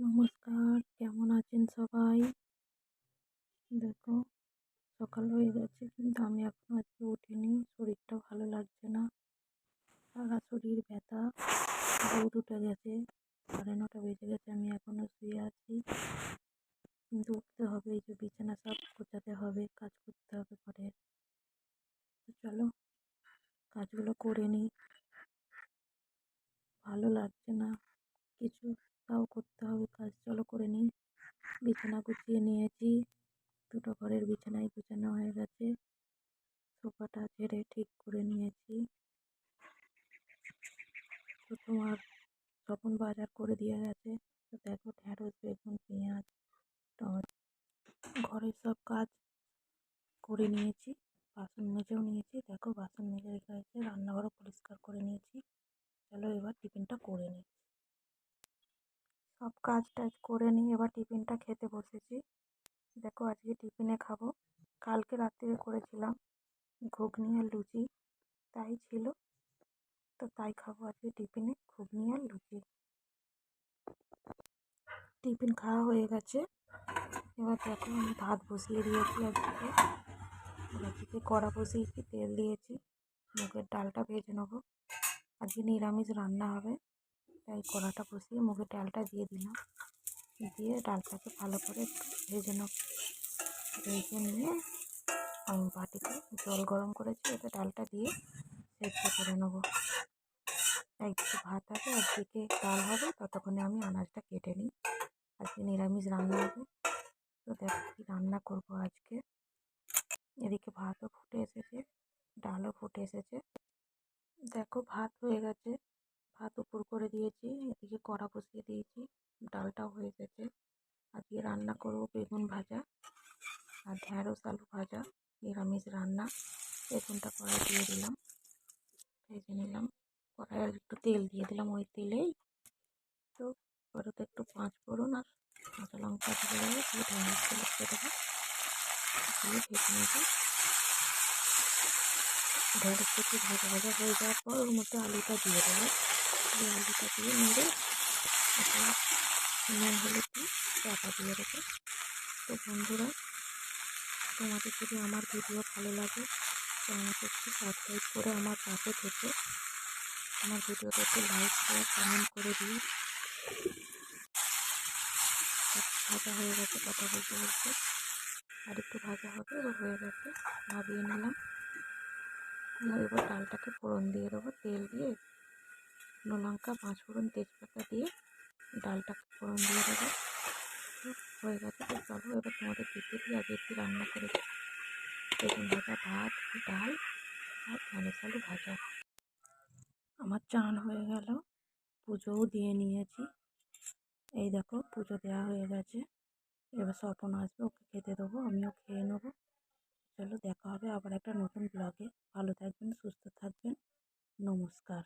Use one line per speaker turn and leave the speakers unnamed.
নমস্কার, কেমন আছেন সবাই? দেখো, সকাল হয়ে গেছে, কিন্তু আমি এখনও আজকে উঠিনি, শরীরটা ভালো লাগছে না। সারা শরীর ব্যথা, রোদ উঠে গেছে, সাড়ে নটা বেজে গেছে, আমি এখনও শুয়ে আছি। কিন্তু উঠতে হবে, এই যে বিছানা সব গোছাতে হবে, কাজ করতে হবে ঘরের চলো, কাজগুলো করে নিই। ভালো লাগছে না, কিছু তাও করতে হবে, কাজ চলো করে নিই। বিছানা গুছিয়ে নিয়েছি। দুটো ঘরের বিছানায় গুছানো হয়ে গেছে। সোফাটা ঝেড়ে ঠিক করে নিয়েছি। তো তোমার তখন বাজার করে দিয়ে গেছে, তো দেখো ঢ্যাঁড়স বেগুন, পেঁয়াজ, টমেটো, ঘরের সব কাজ করে নিয়েছি। বাসন মেজেও নিয়েছি। দেখো বাসন মেজে রেখে গেছে, রান্নাঘরও পরিষ্কার করে নিয়েছি। চলো এবার টিফিনটা করে নিই। সব কাজ টাজ করে নিই এবার টিফিনটা খেতে বসেছি। দেখো আজকে টিফিনে খাব। কালকে রাত্রিরে করেছিলাম ঘুগনি আর লুচি, তাই ছিল। তো তাই খাব আজকে টিফিনে ঘুগনি আর লুচি। টিফিন খাওয়া হয়ে গেছে। এবার দেখো আমি ভাত বসিয়ে দিয়েছি আজকে। আজকে কড়া বসিয়েছি, তেল দিয়েছি। মুগের ডালটা ভেজে নেব। আজকে নিরামিষ রান্না হবে। তাই কড়াটা বসিয়ে মুগের ডালটা দিয়ে দিলাম। দিয়ে ডালটাকে ভালো করে ভেজে নেব। ভেজে নিয়ে আমি বাটিতে জল গরম করেছি ওতে ডালটা দিয়ে সেদ্ধ করে নেব। একদিকে ভাত হবে, একদিকে ডাল হবে, ততক্ষণে আমি আনাজটা কেটে নিই। আজকে নিরামিষ রান্না হবে। তো দেখো কী রান্না করব আজকে। এদিকে ভাতও ফুটে এসেছে, ডালও ফুটে এসেছে। দেখো ভাত হয়ে গেছে। ভাত উপর করে দিয়েছি, এদিকে কড়া বসিয়ে দিয়েছি, ডালটাও হয়ে গেছে। আজকে রান্না করব বেগুন ভাজা আর ঢ্যাঁড়স, আলু ভাজা, নিরামিষ রান্না। বেগুনটা কড়াই দিয়ে দিলাম, ভেজে নিলাম। কড়াই একটু তেল দিয়ে দিলাম ওই তেলেই। তো ওটাতে একটু পাঁচ ফোড়ন আর কাঁচা লঙ্কা দিয়ে দেবো, দিয়ে ভেজে নেব। ঢ্যাঁড়স একটু ভাজা ভাজা হয়ে যাওয়ার পর ওর মধ্যে আলুটা দিয়ে দেবো। দিয়ে আলুটা দিয়ে নেড়ে নুন হলুদ দিয়ে চাপা দিয়ে দেবো। তো বন্ধুরা, তোমাদের যদি আমার ভিডিও ভালো লাগে তো আমাকে একটু সাবস্ক্রাইব করে আমার পাশে থেকে। আমার ভিডিওটা একটু লাইক শেয়ার কমেন্ট করে দিই ভাজা হয়ে গেছে, কথা বলতে বলতে। আর একটু ভাজা হবে, এবার হয়ে গেছে ভাবিয়ে নিলাম। এবার ডালটাকে ফোড়ন দিয়ে দেবো, তেল দিয়ে শুকনো লঙ্কা পাঁচফোড়ন তেজপাতা দিয়ে ডালটা ফোড়ন দিয়ে দেবো। হয়ে গেছে তো চলো, এবার তোমাদের দিতে দিয়ে আগে একটু রান্না করে বেগুন ভাজা, ভাত, ডাল আর ধানের আলু ভাজা। আমার চান হয়ে গেল। পুজোও দিয়ে নিয়েছি। এই দেখো, পুজো দেওয়া হয়ে গেছে। এবার স্বপন আসবে, ওকে খেতে দেবো, আমিও খেয়ে নেব। চলো, দেখা হবে আবার একটা নতুন ব্লগে ভালো থাকবেন, সুস্থ থাকবেন। নমস্কার।